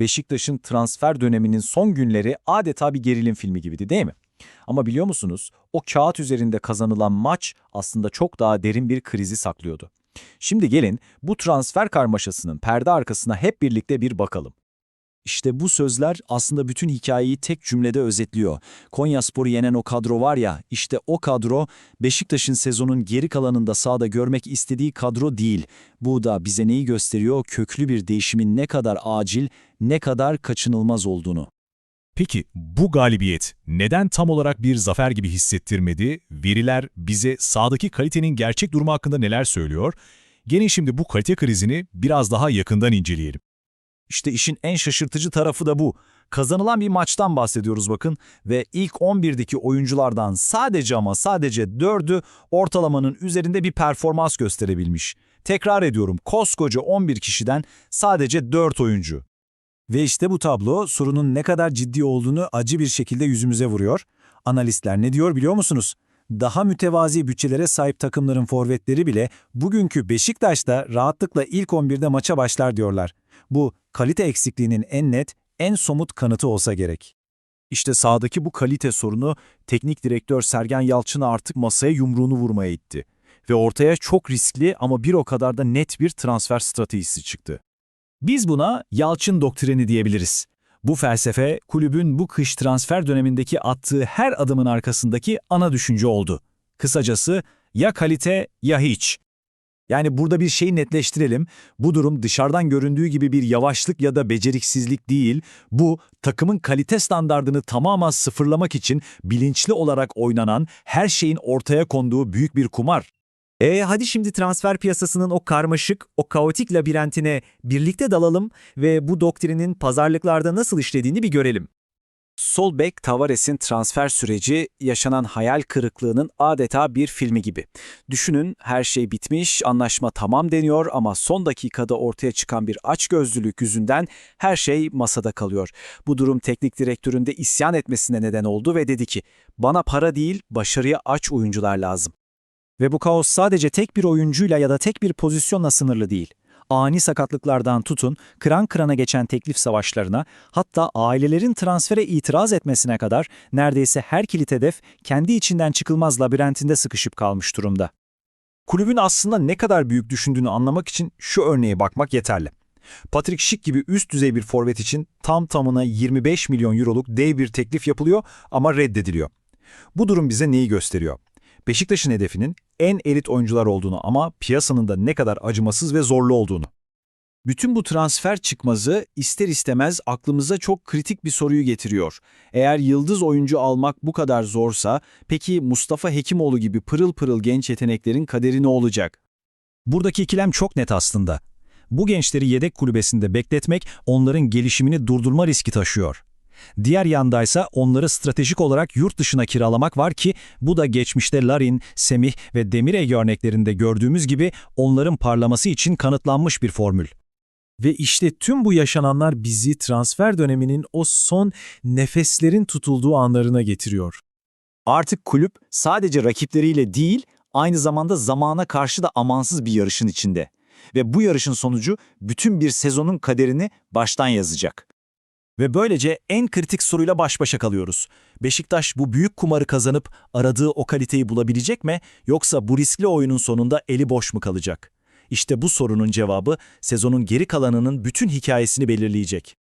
Beşiktaş'ın transfer döneminin son günleri adeta bir gerilim filmi gibiydi değil mi? Ama biliyor musunuz o kağıt üzerinde kazanılan maç aslında çok daha derin bir krizi saklıyordu. Şimdi gelin bu transfer karmaşasının perde arkasına hep birlikte bir bakalım. İşte bu sözler aslında bütün hikayeyi tek cümlede özetliyor. Konyaspor'u yenen o kadro var ya, işte o kadro Beşiktaş'ın sezonun geri kalanında sahada görmek istediği kadro değil. Bu da bize neyi gösteriyor? Köklü bir değişimin ne kadar acil, ne kadar kaçınılmaz olduğunu. Peki bu galibiyet neden tam olarak bir zafer gibi hissettirmedi? Veriler bize sahadaki kalitenin gerçek durumu hakkında neler söylüyor? Gelin şimdi bu kalite krizini biraz daha yakından inceleyelim. İşte işin en şaşırtıcı tarafı da bu. Kazanılan bir maçtan bahsediyoruz bakın ve ilk 11'deki oyunculardan sadece ama sadece 4'ü ortalamanın üzerinde bir performans gösterebilmiş. Tekrar ediyorum koskoca 11 kişiden sadece 4 oyuncu. Ve işte bu tablo sorunun ne kadar ciddi olduğunu acı bir şekilde yüzümüze vuruyor. Analistler ne diyor biliyor musunuz? Daha mütevazi bütçelere sahip takımların forvetleri bile bugünkü Beşiktaş'ta rahatlıkla ilk 11'de maça başlar diyorlar. Bu kalite eksikliğinin en net, en somut kanıtı olsa gerek. İşte sahadaki bu kalite sorunu teknik direktör Sergen Yalçın'ı artık masaya yumruğunu vurmaya itti. Ve ortaya çok riskli ama bir o kadar da net bir transfer stratejisi çıktı. Biz buna Yalçın doktrini diyebiliriz. Bu felsefe kulübün bu kış transfer dönemindeki attığı her adımın arkasındaki ana düşünce oldu. Kısacası ya kalite ya hiç. Yani burada bir şeyi netleştirelim. Bu durum dışarıdan göründüğü gibi bir yavaşlık ya da beceriksizlik değil. Bu takımın kalite standardını tamamen sıfırlamak için bilinçli olarak oynanan, her şeyin ortaya konduğu büyük bir kumar. E hadi şimdi transfer piyasasının o karmaşık, o kaotik labirentine birlikte dalalım ve bu doktrinin pazarlıklarda nasıl işlediğini bir görelim. Sol bek Tavares'in transfer süreci yaşanan hayal kırıklığının adeta bir filmi gibi. Düşünün her şey bitmiş, anlaşma tamam deniyor ama son dakikada ortaya çıkan bir açgözlülük yüzünden her şey masada kalıyor. Bu durum teknik direktörün de isyan etmesine neden oldu ve dedi ki bana para değil başarıya aç oyuncular lazım. Ve bu kaos sadece tek bir oyuncuyla ya da tek bir pozisyonla sınırlı değil. Ani sakatlıklardan tutun, kıran kırana geçen teklif savaşlarına, hatta ailelerin transfere itiraz etmesine kadar neredeyse her kilit hedef kendi içinden çıkılmaz labirentinde sıkışıp kalmış durumda. Kulübün aslında ne kadar büyük düşündüğünü anlamak için şu örneğe bakmak yeterli. Patrick Schick gibi üst düzey bir forvet için tam tamına 25 milyon euroluk dev bir teklif yapılıyor ama reddediliyor. Bu durum bize neyi gösteriyor? Beşiktaş'ın hedefinin en elit oyuncular olduğunu ama piyasanın da ne kadar acımasız ve zorlu olduğunu. Bütün bu transfer çıkmazı ister istemez aklımıza çok kritik bir soruyu getiriyor. Eğer yıldız oyuncu almak bu kadar zorsa, peki Mustafa Hekimoğlu gibi pırıl pırıl genç yeteneklerin kaderi ne olacak? Buradaki ikilem çok net aslında. Bu gençleri yedek kulübesinde bekletmek onların gelişimini durdurma riski taşıyor. Diğer yandaysa onları stratejik olarak yurt dışına kiralamak var ki bu da geçmişte Larin, Semih ve Demirege örneklerinde gördüğümüz gibi onların parlaması için kanıtlanmış bir formül. Ve işte tüm bu yaşananlar bizi transfer döneminin o son nefeslerin tutulduğu anlarına getiriyor. Artık kulüp sadece rakipleriyle değil, aynı zamanda zamana karşı da amansız bir yarışın içinde. Ve bu yarışın sonucu bütün bir sezonun kaderini baştan yazacak. Ve böylece en kritik soruyla baş başa kalıyoruz. Beşiktaş bu büyük kumarı kazanıp aradığı o kaliteyi bulabilecek mi yoksa bu riskli oyunun sonunda eli boş mu kalacak? İşte bu sorunun cevabı sezonun geri kalanının bütün hikayesini belirleyecek.